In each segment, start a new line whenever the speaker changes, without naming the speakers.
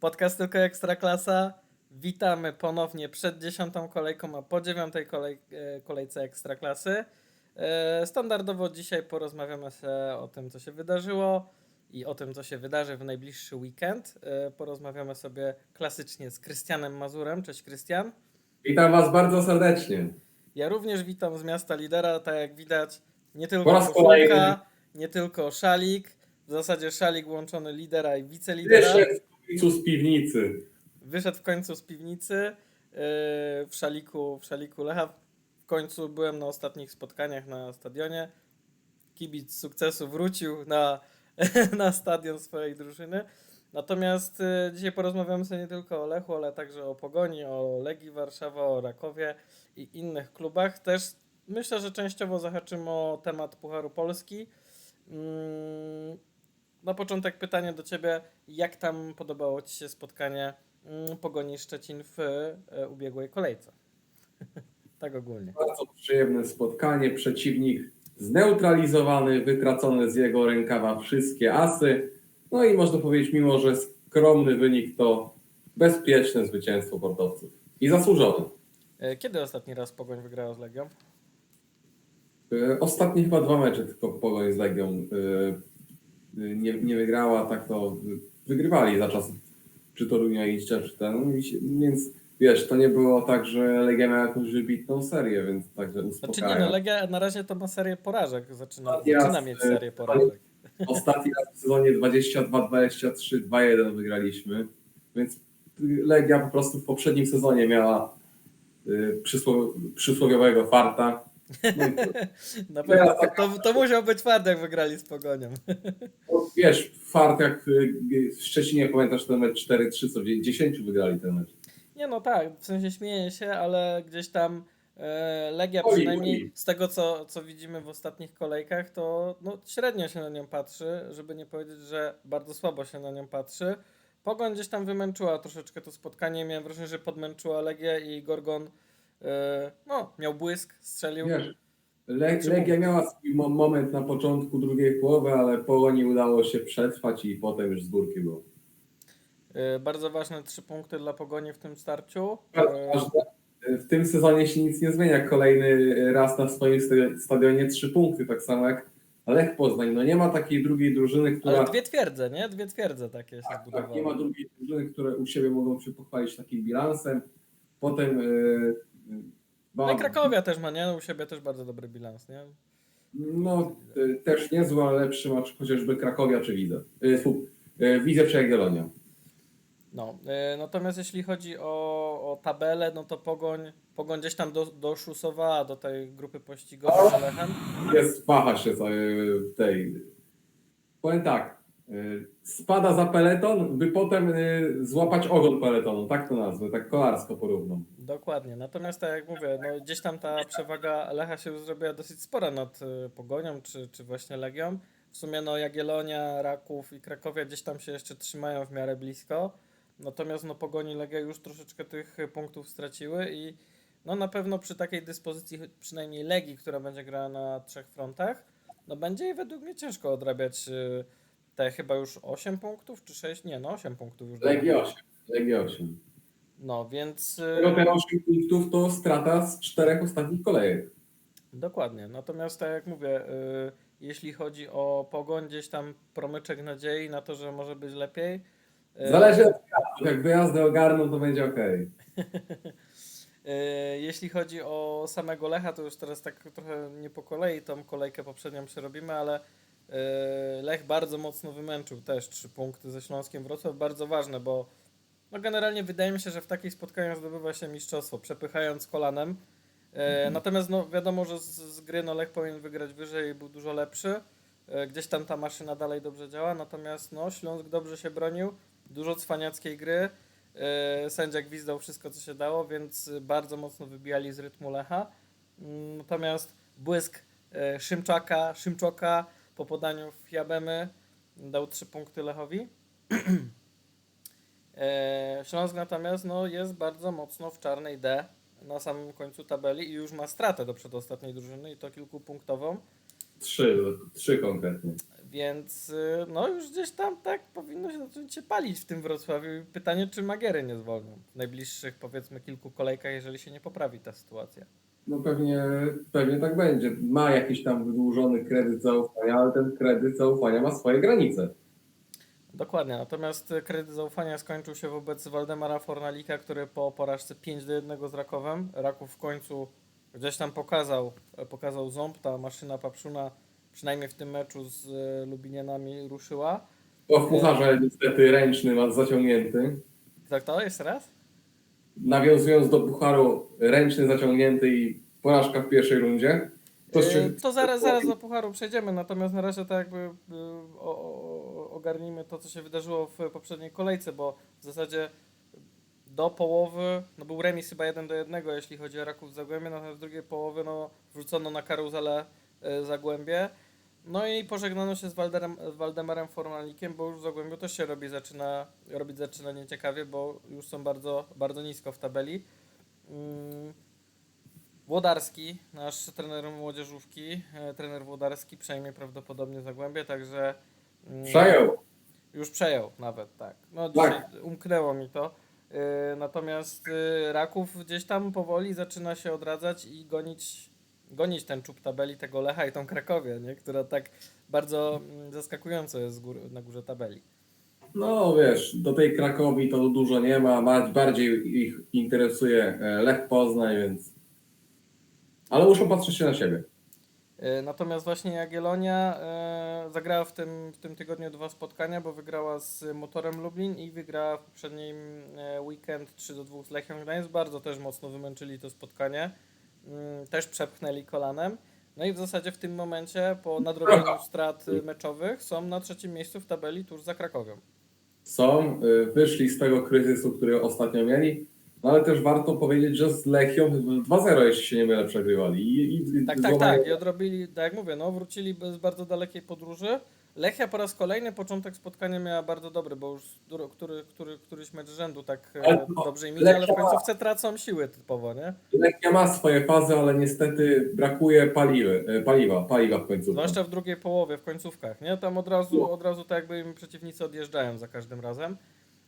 Podcast tylko Ekstraklasa. Witamy ponownie przed dziesiątą kolejką, a po dziewiątej kolej, e, kolejce Ekstraklasy. E, Standardowo dzisiaj porozmawiamy sobie o tym, co się wydarzyło i o tym, co się wydarzy w najbliższy weekend. E, Porozmawiamy sobie klasycznie z Krystianem Mazurem. Cześć Krystian.
Witam Was bardzo serdecznie.
Ja również witam z miasta lidera, tak jak widać, nie tylko koszulka, nie tylko szalik, w zasadzie szalik łączony lidera i wicelidera.
Wyszedł w końcu z piwnicy.
Wyszedł w końcu z piwnicy yy, w szaliku, w szaliku Lecha. W końcu byłem na ostatnich spotkaniach na stadionie. Kibic sukcesu wrócił na, na stadion swojej drużyny. Natomiast yy, dzisiaj porozmawiamy sobie nie tylko o Lechu, ale także o Pogoni, o Legii Warszawa, o Rakowie i innych klubach. Też myślę, że częściowo zahaczymy o temat Pucharu Polski. Mm, na początek pytanie do Ciebie. Jak tam podobało Ci się spotkanie mm, Pogoni Szczecin w e, ubiegłej kolejce? tak ogólnie.
Bardzo przyjemne spotkanie. Przeciwnik zneutralizowany, wytracone z jego rękawa wszystkie asy. No i można powiedzieć, mimo że skromny wynik, to bezpieczne zwycięstwo portowców. I zasłużone.
Kiedy ostatni raz Pogoń wygrała z Legią?
E, Ostatnie chyba dwa mecze tylko Pogoń z Legią e, nie, nie wygrała, tak to wygrywali za czasów czy Torunia i czy ten, więc wiesz, to nie było tak, że Legia miała jakąś wybitną serię, więc także
Znaczy
uspokaja.
nie, no Legia na razie to ma serię porażek. Zaczyna,
Ostatni raz,
zaczyna mieć
e,
serię porażek.
Ostatni raz w sezonie 22-23, 2-1 wygraliśmy, więc Legia po prostu w poprzednim sezonie miała przysłow, przysłowiowego farta. No,
Na pewno to, to, to musiał być twardy, jak wygrali z Pogonią.
no, wiesz, fart jak y, w Szczecinie, pamiętasz ten mecz 4-3, co w 10 wygrali ten mecz.
Nie no tak, w sensie śmieję się, ale gdzieś tam e, Legia
Boli,
przynajmniej
boli.
z tego co, co widzimy w ostatnich kolejkach, to no, średnio się na nią patrzy, żeby nie powiedzieć, że bardzo słabo się na nią patrzy. Pogoń gdzieś tam wymęczyła troszeczkę to spotkanie, miałem wrażenie, że podmęczyła Legię i Gorgon no, miał błysk, strzelił.
Wiesz, Le, Legia miała swój mo- moment na początku drugiej połowy, ale Polonii udało się przetrwać i potem już z górki było.
E, bardzo ważne trzy punkty dla Pogoni w tym starciu. E,
W tym sezonie się nic nie zmienia. Kolejny raz na swoim sta- stadionie trzy punkty, tak samo jak Lech Poznań. No nie ma takiej drugiej drużyny, która.
ale dwie twierdze, nie? Dwie twierdze takie się
tak, tak, nie ma drugiej drużyny, które u siebie mogą się pochwalić takim bilansem. Potem. Yy,
No i Krakowia też ma, nie? U siebie też bardzo dobry bilans, nie?
No też niezły, ale lepszy mecz chociażby Krakowia czy Widzę. Fu, yy, Widzę czy Jagiellonia.
No, e, natomiast jeśli chodzi o, o tabelę, no to Pogoń, Pogoń gdzieś tam do, doszusowała do tej grupy pościgowej z Lechem.
Jest, waha się w tej. Powiem tak. Yy, Spada za peleton, by potem yy, złapać ogon peletonu. Tak to nazwę, tak kolarsko porównam.
Dokładnie. Natomiast tak jak mówię, no gdzieś tam ta przewaga Lecha się już zrobiła dosyć spora nad e, Pogonią, czy, czy właśnie Legią. W sumie no Jagiellonia, Raków i Krakowia gdzieś tam się jeszcze trzymają w miarę blisko. Natomiast no Pogoni i Legia już troszeczkę tych punktów straciły i no na pewno przy takiej dyspozycji przynajmniej Legii, która będzie grała na trzech frontach, no będzie jej według mnie ciężko odrabiać te chyba już 8 punktów, czy 6? Nie, no 8 punktów już.
Legia 8. Legia 8.
No więc... e,
Tego te 8 punktów to strata z czterech ostatnich kolejek.
Dokładnie. Natomiast tak jak mówię, y, jeśli chodzi o pogoń, gdzieś tam promyczek nadziei na to, że może być lepiej. Y,
Zależy od wyjazdów. Jak wyjazdy ogarną, to będzie ok.
y, jeśli chodzi o samego Lecha, to już teraz tak trochę nie po kolei tą kolejkę poprzednią przerobimy, ale y, Lech bardzo mocno wymęczył też trzy punkty ze Śląskiem Wrocław. Bardzo ważne, bo no generalnie wydaje mi się, że w takich spotkaniach zdobywa się mistrzostwo, przepychając kolanem. E, Natomiast no, wiadomo, że z, z gry no, Lech powinien wygrać wyżej i był dużo lepszy. E, Gdzieś tam ta maszyna dalej dobrze działa, natomiast no, Śląsk dobrze się bronił, dużo cwaniackiej gry. Sędzia gwizdał wszystko, co się dało, więc bardzo mocno wybijali z rytmu Lecha. Mm, Natomiast błysk Szymczaka, Szymczoka po podaniu w Jabemy dał trzy punkty Lechowi. E, Śląsk natomiast no, jest bardzo mocno w czarnej D na samym końcu tabeli i już ma stratę do przedostatniej drużyny i to kilkupunktową.
Trzy, trzy konkretnie.
Więc y, no już gdzieś tam tak powinno się zacząć się palić w tym Wrocławiu. I Pytanie, czy Magiery nie zwolnią w najbliższych powiedzmy kilku kolejkach, jeżeli się nie poprawi ta sytuacja.
No pewnie, pewnie tak będzie. Ma jakiś tam wydłużony kredyt zaufania, ale ten kredyt zaufania ma swoje granice.
Dokładnie, natomiast kredyt zaufania skończył się wobec Waldemara Fornalika, który po porażce 5 do 1 z Rakowem, Raków w końcu gdzieś tam pokazał, pokazał ząb, ta maszyna Papszuna przynajmniej w tym meczu z e, Lubinianami ruszyła.
Bo w pucharze niestety ręczny ma zaciągnięty.
Tak to, jeszcze raz?
Nawiązując do pucharu, ręczny zaciągnięty i porażka w pierwszej rundzie. To się,
E, To zaraz, zaraz do pucharu przejdziemy, natomiast na razie tak jakby y, o, o, ogarnijmy to, co się wydarzyło w poprzedniej kolejce, bo w zasadzie do połowy, no był remis chyba 1 do 1, jeśli chodzi o Raków Zagłębie, natomiast z drugiej połowy no, wrzucono na karuzelę y, Zagłębie. No i pożegnano się z, Walderem, Waldemarem Fornalikiem, bo już w Zagłębiu też się robi, zaczyna, robić zaczyna nieciekawie, bo już są bardzo, bardzo nisko w tabeli. Mm. Włodarski, nasz trener młodzieżówki, e, trener Włodarski przejmie prawdopodobnie Zagłębie, także mm,
przejął.
już przejął nawet, tak. No
Tak.
dzisiaj umknęło mi to. E, Natomiast e, Raków gdzieś tam powoli zaczyna się odradzać i gonić, gonić ten czub tabeli tego Lecha i tą Krakowię, nie? która tak bardzo mm, zaskakująco jest góry, na górze tabeli.
No wiesz, do tej Krakowi to dużo nie ma, bardziej ich interesuje e, Lech Poznań, więc... Ale muszą patrzeć się na siebie.
E, Natomiast właśnie Jagiellonia e, zagrała w tym, w tym tygodniu dwa spotkania, bo wygrała z Motorem Lublin i wygrała w poprzednim weekend 3 do 2 z Lechią Gdańsk. Bardzo też mocno wymęczyli to spotkanie. Mm, Też przepchnęli kolanem. No i w zasadzie w tym momencie po nadrobieniu strat e, meczowych są na trzecim miejscu w tabeli tuż za Krakowią.
Są, y, wyszli z tego kryzysu, który ostatnio mieli, no ale też warto powiedzieć, że z Lechią 2-0, jeśli się nie mylę, przegrywali. I, i,
Tak, tak, tak. I odrobili, tak jak mówię, no wrócili z bardzo dalekiej podróży. Lechia po raz kolejny początek spotkania miała bardzo dobry, bo już dru- który, który, któryś mecz rzędu tak e,
Ale no,
dobrze im idzie, ale w końcówce tracą siły typowo, nie?
Lechia ma swoje fazy, ale niestety brakuje paliwy, e, paliwa, paliwa w końcu.
Zwłaszcza w drugiej połowie, w końcówkach, nie? Tam od razu, od razu tak jakby im przeciwnicy odjeżdżają za każdym razem.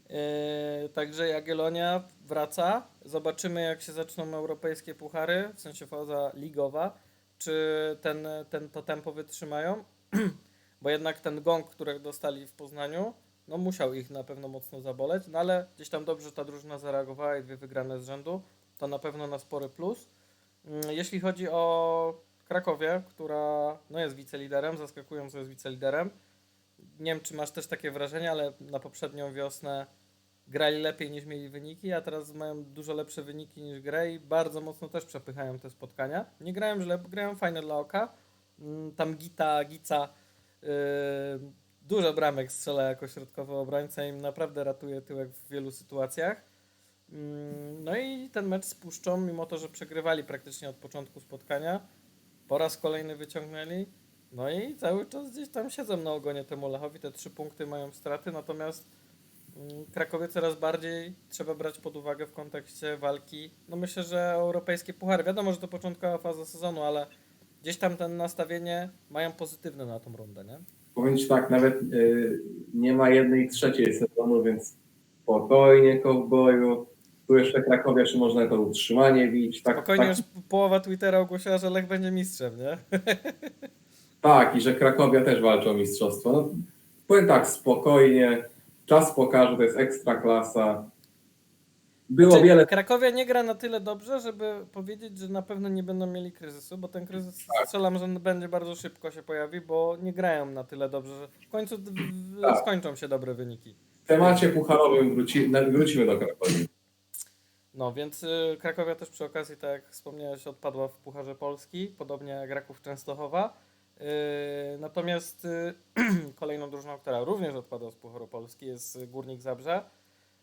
Yy, także Jagiellonia wraca. Zobaczymy jak się zaczną europejskie puchary, w sensie faza ligowa, czy ten, ten, to tempo wytrzymają. Bo jednak ten gong, który dostali w Poznaniu, no musiał ich na pewno mocno zaboleć, no ale gdzieś tam dobrze ta drużyna zareagowała i dwie wygrane z rzędu, to na pewno na spory plus. Mm, Jeśli chodzi o Krakowie, która no jest wiceliderem, zaskakująco jest wiceliderem. Nie wiem, czy masz też takie wrażenie, ale na poprzednią wiosnę grali lepiej niż mieli wyniki, a teraz mają dużo lepsze wyniki niż grę i bardzo mocno też przepychają te spotkania. Nie grają źle, grają fajne dla oka. Mm, Tam Gita, Gica dużo bramek strzela jako środkowy obrońca i naprawdę ratuje tyłek w wielu sytuacjach. Mm, No i ten mecz z Puszczą, mimo to, że przegrywali praktycznie od początku spotkania, po raz kolejny wyciągnęli. No i cały czas gdzieś tam siedzą na ogonie temu Lechowi. Te trzy punkty mają straty, natomiast mm, Krakowie coraz bardziej trzeba brać pod uwagę w kontekście walki. No myślę, że europejskie puchary. Wiadomo, że to początkowa faza sezonu, ale gdzieś tam ten nastawienie mają pozytywne na tą rundę, nie?
Powiem Ci tak, nawet y, nie ma jednej trzeciej sezonu, więc spokojnie, kowboju. Tu jeszcze Krakowia, czy można to utrzymanie bić. Tak,
Spokojnie,
tak,
już połowa Twittera ogłosiła, że Lech będzie mistrzem, nie?
tak, i że Krakowia też walczy o mistrzostwo. No, powiem tak, spokojnie. Czas pokaże, to jest ekstra klasa. Było
Czy
wiele
Krakowia nie gra na tyle dobrze, żeby powiedzieć, że na pewno nie będą mieli kryzysu, bo ten kryzys
Tak.
strzelam, że będzie bardzo szybko się pojawi, bo nie grają na tyle dobrze, że w końcu
Tak.
skończą się dobre wyniki.
W temacie pucharowym wróci, wrócimy do Krakowi.
No więc y, Krakowia też przy okazji, tak jak wspomniałeś, odpadła w Pucharze Polski, podobnie jak Raków Częstochowa. Y, natomiast y, kolejną drużyną, która również odpadła z Pucharu Polski jest Górnik Zabrze.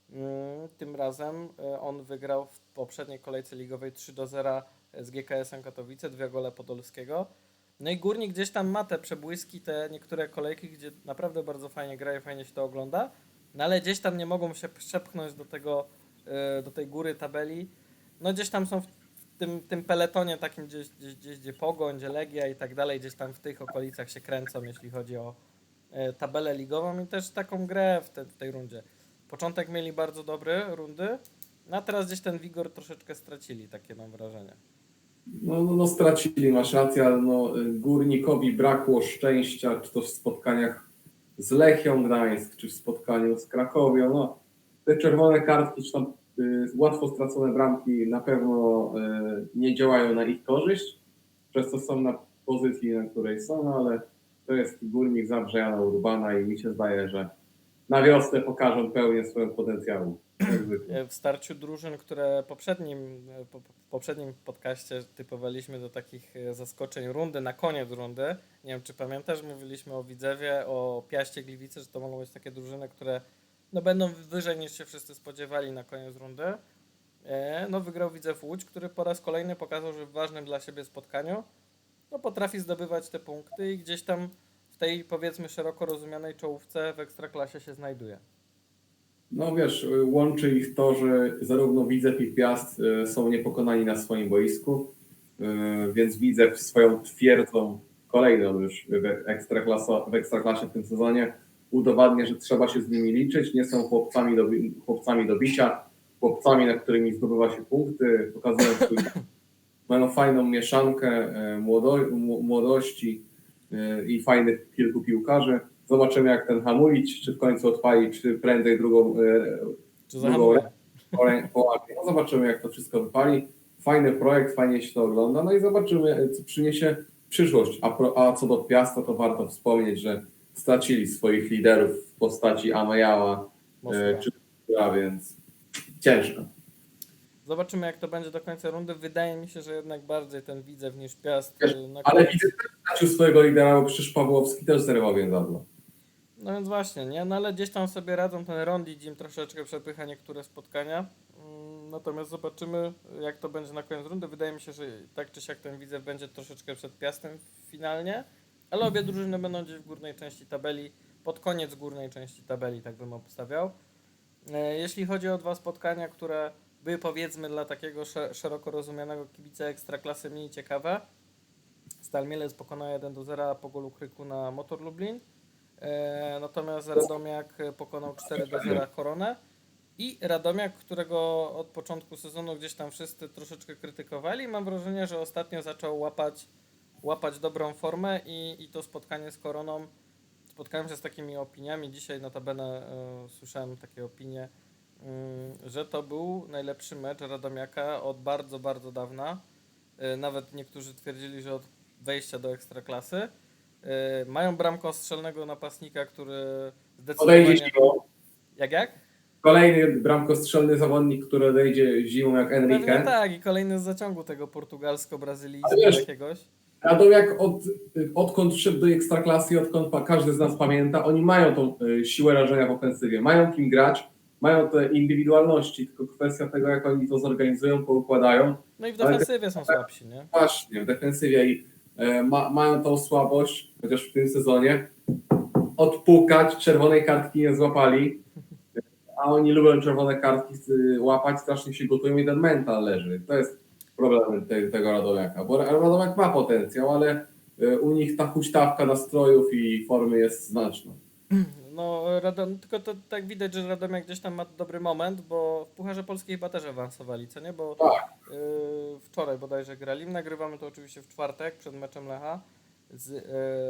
Mm, Tym razem y, on wygrał w poprzedniej kolejce ligowej 3 do 0 z GKS-em Katowice, dwie gole Podolskiego. No i Górnik gdzieś tam ma te przebłyski, te niektóre kolejki, gdzie naprawdę bardzo fajnie gra i fajnie się to ogląda, no ale gdzieś tam nie mogą się przepchnąć do tego, y, do tej góry tabeli. No gdzieś tam są w tym, tym peletonie takim gdzieś, gdzieś, gdzieś, gdzie Pogoń, gdzie Legia i tak dalej, gdzieś tam w tych okolicach się kręcą, jeśli chodzi o e, tabelę ligową i też taką grę w, te, w tej rundzie. Początek mieli bardzo dobry rundy, no a teraz gdzieś ten wigor troszeczkę stracili, takie mam wrażenie.
No, no, no stracili, masz rację, ale no, y, Górnikowi brakło szczęścia, czy to w spotkaniach z Lechią Gdańsk, czy w spotkaniu z Krakowią. No, te czerwone kartki, czy tam y, łatwo stracone bramki na pewno y, nie działają na ich korzyść, przez to są na pozycji, na której są, no, ale to jest Górnik Zabrze Jana Urbana i mi się zdaje, że na wiosnę pokażą pełnię swojego potencjału.
E, W starciu drużyn, które poprzednim, e, po, poprzednim podcaście typowaliśmy do takich e, zaskoczeń rundy, na koniec rundy. Nie wiem, czy pamiętasz, mówiliśmy o Widzewie, o Piaście Gliwice, że to mogą być takie drużyny, które no, będą wyżej niż się wszyscy spodziewali na koniec rundy. No wygrał Widzew Łódź, który po raz kolejny pokazał, że w ważnym dla siebie spotkaniu no, potrafi zdobywać te punkty i gdzieś tam w tej powiedzmy szeroko rozumianej czołówce w Ekstraklasie się znajduje.
No wiesz, łączy ich to, że zarówno Widzew i Piast y, są niepokonani na swoim boisku, y, więc Widzew swoją twierdzą kolejną już w, ekstraklasa, w Ekstraklasie w tym sezonie udowadnia, że trzeba się z nimi liczyć, nie są chłopcami do, chłopcami do bicia, chłopcami, na którymi zdobywa się punkty, pokazują swój, mają fajną mieszankę y, młodo, mł- młodości i fajnych kilku piłkarzy. Zobaczymy, jak ten Hamulić, czy w końcu odpali, czy prędzej drugą e,
Czy
Drugą połapie. No zobaczymy, jak to wszystko wypali. Fajny projekt, fajnie się to ogląda. No i zobaczymy, co przyniesie przyszłość. A, pro, a co do Piasta, to warto wspomnieć, że stracili swoich liderów w postaci Amejała
Mocno.
e, czy Kura, więc ciężko.
Zobaczymy, jak to będzie do końca rundy. Wydaje mi się, że jednak bardziej ten Widzew niż Piast.
Wiesz,
y, na
Ale widzę, że stracił swojego lidera, bo przecież Pawłowski też zerwał więzadło.
No więc właśnie, nie? No ale gdzieś tam sobie radzą. Ten Rondi im troszeczkę przepycha niektóre spotkania. Mm, Natomiast zobaczymy, jak to będzie na koniec rundy. Wydaje mi się, że tak czy siak ten Widzew będzie troszeczkę przed Piastem finalnie. Ale obie drużyny będą gdzieś w górnej części tabeli. Pod koniec górnej części tabeli, tak bym obstawiał. E, Jeśli chodzi o dwa spotkania, które były powiedzmy dla takiego sze- szeroko rozumianego kibica ekstraklasy mniej ciekawe. Stal Mielec pokonał 1 do 0 po golu Kryku na Motor Lublin. E, natomiast Radomiak pokonał 4 do 0 Koronę. I Radomiak, którego od początku sezonu gdzieś tam wszyscy troszeczkę krytykowali, mam wrażenie, że ostatnio zaczął łapać, łapać dobrą formę i, i to spotkanie z Koroną. Spotkałem się z takimi opiniami. Dzisiaj notabene e, słyszałem takie opinie, że to był najlepszy mecz Radomiaka od bardzo, bardzo dawna. E, Nawet niektórzy twierdzili, że od wejścia do ekstraklasy. E, Mają bramkostrzelnego napastnika, który
Odejdzie
zdecydowanie...
zimą.
Jak, jak?
Kolejny bramkostrzelny zawodnik, który odejdzie zimą jak
Pewnie
Enrique.
tak, i kolejny z zaciągu tego portugalsko-brazylijskiego jakiegoś.
Radomiak od, odkąd wszedł do Ekstraklasy, odkąd każdy z nas pamięta, oni mają tą y, siłę rażenia w ofensywie, mają kim grać, mają te indywidualności, tylko kwestia tego, jak oni to zorganizują, poukładają.
No i w defensywie są słabsi, nie?
Właśnie, w defensywie i e, ma, mają tą słabość, chociaż w tym sezonie, odpukać, czerwonej kartki nie złapali, a oni lubią czerwone kartki y, łapać, strasznie się gotują i ten mental leży. To jest problem te, tego Radomiaka, bo Radomiak ma potencjał, ale y, u nich ta huśtawka nastrojów i formy jest znaczna.
No, Radom, tylko to tak widać, że Radomiak gdzieś tam ma dobry moment, bo w Pucharze Polskiej chyba też awansowali, co nie? Bo
Tak.
yy, wczoraj bodajże grali. Nagrywamy to oczywiście w czwartek przed meczem Lecha z yy,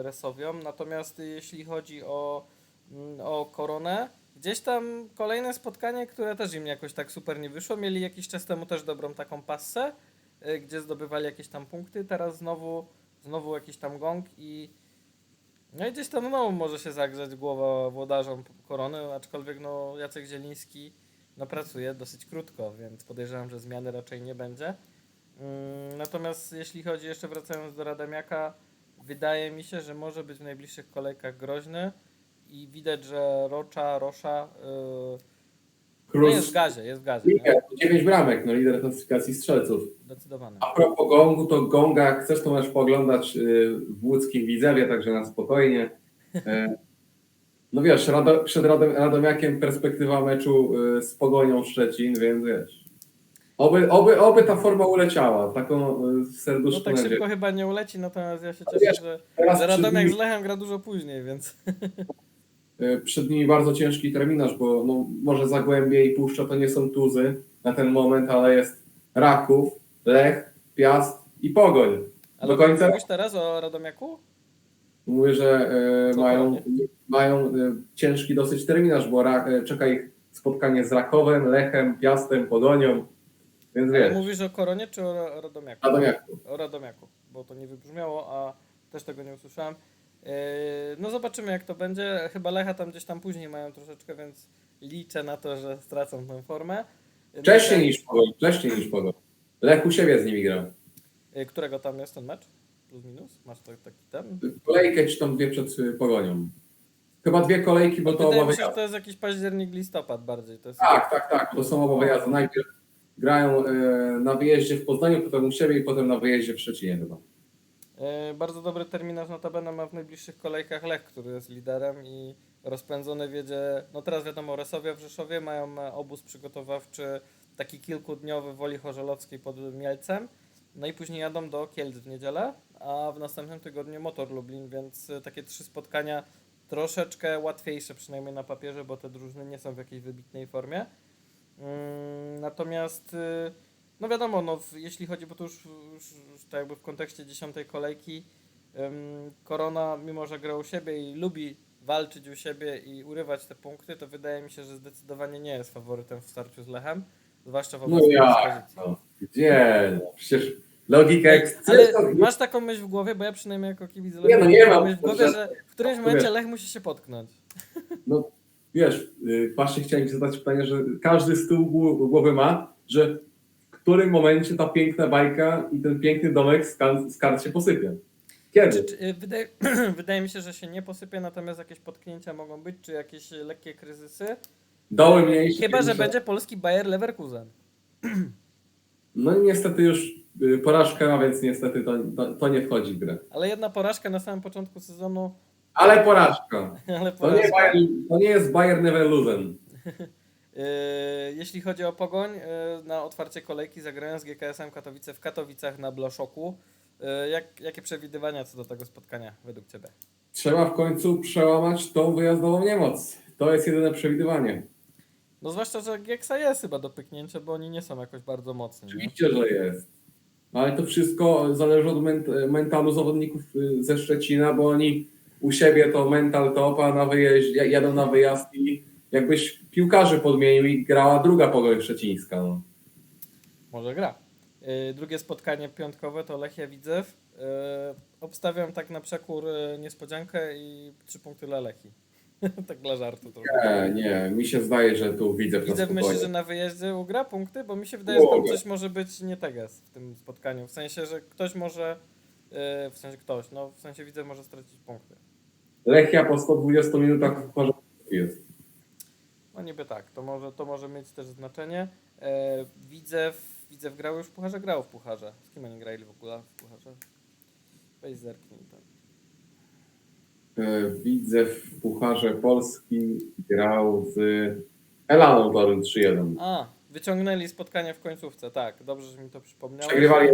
Resowią. Natomiast jeśli chodzi o, mm, o Koronę, gdzieś tam kolejne spotkanie, które też im jakoś tak super nie wyszło. Mieli jakiś czas temu też dobrą taką passę, yy, gdzie zdobywali jakieś tam punkty. Teraz znowu, znowu jakiś tam gong i no i gdzieś tam no, może się zagrzeć głowa włodarzom korony, aczkolwiek no, Jacek Zieliński no, pracuje dosyć krótko, więc podejrzewam, że zmiany raczej nie będzie. Mm, Natomiast jeśli chodzi jeszcze wracając do Radomiaka, wydaje mi się, że może być w najbliższych kolejkach groźny i widać, że Rocza, Rosza yy, no jest w gazie, jest w gazie, nie?
nie, 9 bramek, no lider klasyfikacji strzelców.
zdecydowanie.
A propos gongu, to gonga, chcesz, to możesz pooglądać y, w łódzkim Widzewie, także na spokojnie. E, No wiesz, Rado, przed Radom, Radomiakiem perspektywa meczu y, z Pogonią Szczecin, więc wiesz. Oby, oby, oby ta forma uleciała. Taką y,
No
serduszką
tak
nadzieję.
szybko chyba nie uleci, natomiast ja się
Ale
cieszę,
wiesz,
że, że Radomiak
nimi,
z Lechem gra dużo później, więc
przed nimi bardzo ciężki terminarz, bo no, może Zagłębie i Puszcza to nie są tuzy na ten moment, ale jest Raków, Lech, Piast i Pogoń.
Ale
Do końca?
mówisz teraz o Radomiaku?
Mówię, że y, mają,
panie?
mają y, ciężki dosyć terminarz, bo ra, y, czeka ich spotkanie z Rakowem, Lechem, Piastem, Pogonią. Więc wiesz,
mówisz o Koronie czy o Ra- Radomiaku?
Radomiaku.
O Radomiaku, bo to nie wybrzmiało, a też tego nie usłyszałem. Yy, No zobaczymy jak to będzie. Chyba Lecha tam gdzieś tam później mają troszeczkę, więc liczę na to, że stracą tę formę.
Wcześniej
Lech-
niż Pogoń, wcześniej niż Pogoń. Lech u siebie z nimi grał.
Yy, Którego tam jest ten mecz? Plus minus? Masz to, taki ten?
Kolejkę czy tam dwie przed y, Pogonią. Chyba dwie kolejki, bo to
Wydaje
oba
mi się, że
wyjazdy.
to jest jakiś październik, listopad bardziej. To jest
Tak, tak, tak. To są oba wyjazdy. Najpierw grają y, na wyjeździe w Poznaniu, potem u siebie i potem na wyjeździe w Szczecinie chyba.
E, Bardzo dobry terminarz notabene ma w najbliższych kolejkach Lech, który jest liderem i rozpędzony wiedzie, no teraz wiadomo, Resowie w Rzeszowie mają e, obóz przygotowawczy taki kilkudniowy w Woli Chorzelowskiej pod Mielcem, no i później jadą do Kielc w niedzielę, a w następnym tygodniu Motor Lublin, więc e, takie trzy spotkania troszeczkę łatwiejsze, przynajmniej na papierze, bo te drużyny nie są w jakiejś wybitnej formie. Mm, Natomiast no wiadomo, no, w, jeśli chodzi, bo to już, już, już tak jakby w kontekście dziesiątej kolejki, ym, Korona, mimo że gra u siebie i lubi walczyć u siebie i urywać te punkty, to wydaje mi się, że zdecydowanie nie jest faworytem w starciu z Lechem, zwłaszcza w
No
obecnej
jak?
dyspozycji.
No, gdzie? No, przecież logika jak...
Ale masz taką myśl w głowie, bo ja przynajmniej jako kibic Lecha
no nie
mam myśl w głowie,
że-
w którymś momencie Lech musi się potknąć.
No wiesz, y, właśnie chciałem ci zadać pytanie, że każdy z tyłu gł- głowy ma, że którym momencie ta piękna bajka i ten piękny domek z, kan- z kart się posypie. Kiedy?
Czy, czy, y, wydaje, wydaje mi się, że się nie posypie, natomiast jakieś potknięcia mogą być, czy jakieś lekkie kryzysy.
Doły mniejsze.
Chyba, że będzie polski Bayer Leverkusen.
No i niestety już y, porażka, więc niestety to, to, to nie wchodzi w grę.
Ale jedna porażka na samym początku sezonu,
Ale porażka.
ale
To nie,
porażka.
To nie jest Bayern Neverlusen.
Yy, jeśli chodzi o Pogoń, yy, na otwarcie kolejki zagrają z GKS-em Katowice w Katowicach na Blaszoku. Yy, jak, jakie przewidywania co do tego spotkania według Ciebie?
Trzeba w końcu przełamać tą wyjazdową niemoc. To jest jedyne przewidywanie.
No zwłaszcza, że Gieksa jest chyba do pyknięcia, bo oni nie są jakoś bardzo mocni.
Oczywiście, że jest. Ale to wszystko zależy od ment- mentalu zawodników y, ze Szczecina, bo oni u siebie to mental top, a na wyjeździe, jadą na wyjazd i jakbyś piłkarzy podmienił i grała druga Pogoń Szczecińska. No.
Może gra. Yy, drugie spotkanie piątkowe to Lechia Widzew. Yy, obstawiam tak na przekór yy, niespodziankę i trzy punkty dla Lechi. tak dla żartu trochę.
Nie, nie, mi się zdaje, że tu widzę
Widzę,
spokojnie.
myślę, że na wyjeździe ugra punkty, bo mi się wydaje, że tam coś może być nie teges w tym spotkaniu. W sensie, że ktoś może, yy, w sensie ktoś, no w sensie widzę, może stracić punkty.
Lechia po 120 minutach w parze jest.
No niby tak, to może, to może mieć też znaczenie. E, Widzew, Widzew grał już w Pucharze? Grał w Pucharze. Z kim oni grali w ogóle w Pucharze? Weź zerknij tam.
E, Widzę w Pucharze Polski grał z Elaną Torun 3-1.
A, wyciągnęli spotkanie w końcówce, tak, dobrze, że mi to przypomniałeś.
Przegrywali 1-0.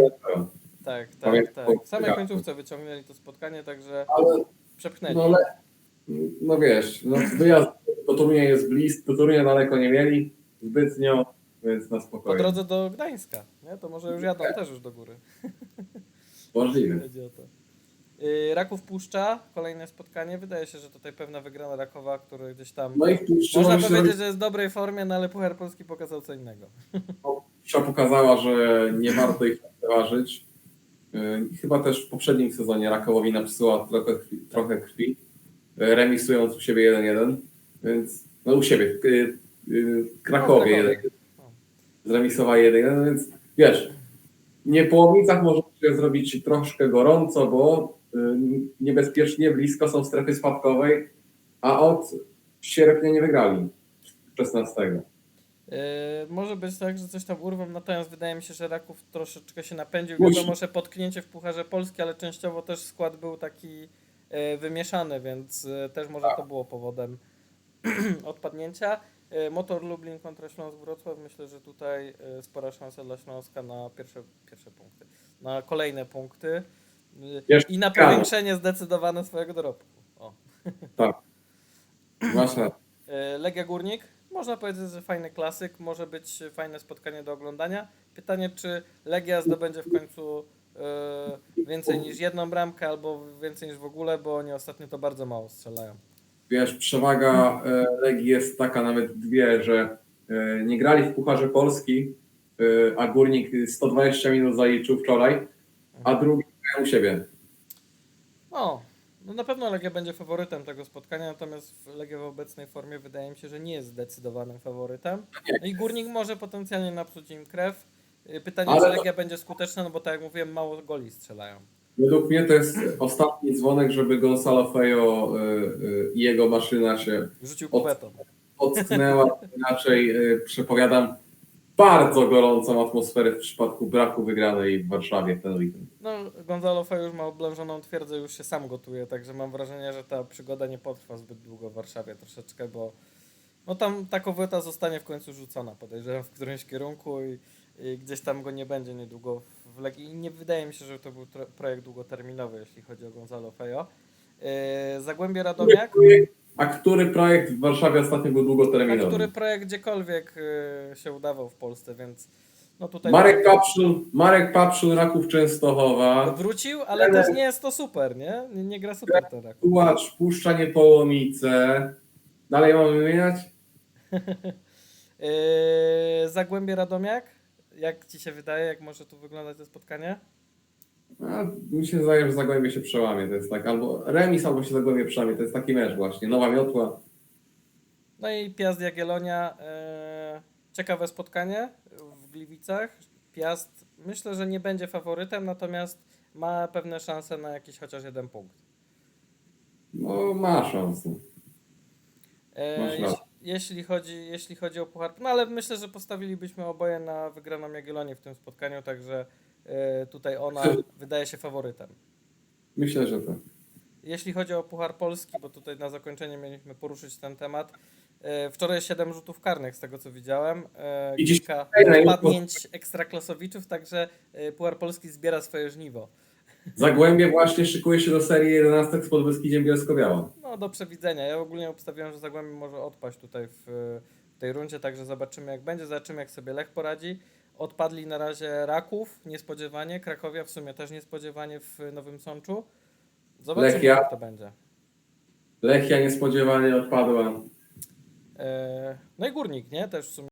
Tak, tak,
Pamiętam,
tak. W samej końcówce wyciągnęli to spotkanie, także
Ale
przepchnęli.
no, le... no wiesz, no, wyjazd do Torunia jest blisko, do Torunia daleko nie mieli zbytnio, więc na
Po
spokojnie.
drodze do Gdańska, nie? To może już jadą też już do góry.
Możliwe.
Yy, Raków Puszcza, kolejne spotkanie. Wydaje się, że tutaj pewna wygrana Rakowa, który gdzieś tam...
No i tu
Można powiedzieć, że jest w dobrej formie, no ale Puchar Polski pokazał co innego.
Puszcza pokazała, że nie warto ich przeważyć. Yy, Chyba też w poprzednim sezonie Rakowowi napisała trochę krwi, trochę krwi yy, remisując u siebie 1-1, więc no u siebie, yy, yy, Krakowie
No,
1
Krakowie.
zremisowała 1-1, więc wiesz, nie po Łomicach może się zrobić troszkę gorąco, bo yy, niebezpiecznie blisko są strefy spadkowej, a od sierpnia nie wygrali 16.
Yy, może być tak, że coś tam urwą, natomiast wydaje mi się, że Raków troszeczkę się napędził. Wiadomo, że potknięcie w Pucharze Polski, ale częściowo też skład był taki yy, wymieszany, więc też może to było powodem odpadnięcia. E, Motor Lublin kontra Śląsk Wrocław. Myślę, że tutaj e, spora szansa dla Śląska na pierwsze, pierwsze punkty. Na kolejne punkty. E, I na powiększenie zdecydowane swojego dorobku. O.
Masz rację.
E, Legia Górnik. Można powiedzieć, że fajny klasyk. Może być fajne spotkanie do oglądania. Pytanie, czy Legia zdobędzie w końcu więcej niż jedną bramkę, albo więcej niż w ogóle, bo oni ostatnio to bardzo mało strzelają.
Wiesz, przewaga e, Legii jest taka, nawet dwie, że e, nie grali w Pucharze Polski, e, a Górnik 120 minut zaliczył wczoraj, a drugi u siebie.
No, no na pewno Legia będzie faworytem tego spotkania, natomiast Legia w obecnej formie wydaje mi się, że nie jest zdecydowanym faworytem. No i Górnik może potencjalnie napsuć im krew. Pytanie,
Ale
czy Legia będzie skuteczna, no bo tak jak mówiłem, mało goli strzelają.
Według mnie to jest ostatni dzwonek, żeby Gonzalo Fejo e, e, i jego maszyna się
Rzucił
Od-. Inaczej e, przepowiadam bardzo gorącą atmosferę w przypadku braku wygranej w Warszawie w ten weekend.
No, Gonzalo Fe już ma oblężoną twierdzę, już się sam gotuje, także mam wrażenie, że ta przygoda nie potrwa zbyt długo w Warszawie troszeczkę, bo no tam ta koweta zostanie w końcu rzucona, podejrzewam, w którymś kierunku i, i gdzieś tam go nie będzie niedługo w Legii. I nie wydaje mi się, że to był projekt długoterminowy, jeśli chodzi o Gonzalo Fejo. Yy, Zagłębie Radomiak,
A który projekt w Warszawie ostatnio był
a
długoterminowy?
który projekt gdziekolwiek yy, się udawał w Polsce, więc no tutaj...
Marek Papszul, Marek Papszul, Raków Częstochowa,
Wrócił, ale też nie jest to super, nie? Nie, nie gra super ten Raków.
Tułacz, Puszczanie Połomice. Dalej mamy wymieniać?
Yy, Zagłębie Radomiak? Jak ci się wydaje, jak może tu wyglądać to spotkanie?
A, mi się zdaje, że Zagłębie się przełamie. To jest tak, albo remis, albo się Zagłębie przełamie. To jest taki mecz właśnie. Nowa miotła.
No i Piast Jagiellonia. Yy, ciekawe spotkanie w Gliwicach. Piast myślę, że nie będzie faworytem, natomiast ma pewne szanse na jakiś chociaż jeden punkt.
No, ma szansę.
E,
Masz rację.
Jeśli, chodzi, jeśli chodzi o Puchar, no ale myślę, że postawilibyśmy oboje na wygraną Jagiellonię w tym spotkaniu, także e, tutaj ona wydaje się faworytem.
Myślę, że tak.
Jeśli chodzi o Puchar Polski, bo tutaj na zakończenie mieliśmy poruszyć ten temat. e, Wczoraj 7 rzutów karnych z tego co widziałem.
I dziś
Kilka odpadnięć ekstraklasowiczów, także Puchar Polski zbiera swoje żniwo.
Zagłębie właśnie szykuje się do serii 11 z Podbeskidziem Bielsko-Biała.
No do przewidzenia. Ja ogólnie obstawiałem, że Zagłębie może odpaść tutaj w, w tej rundzie, także zobaczymy jak będzie, zobaczymy jak sobie Lech poradzi. Odpadli na razie Raków, niespodziewanie, Krakowia w sumie też niespodziewanie w Nowym Sączu. Zobaczymy
Lechia.
jak to będzie.
Lechia niespodziewanie odpadła.
E, No i Górnik, nie? Też w sumie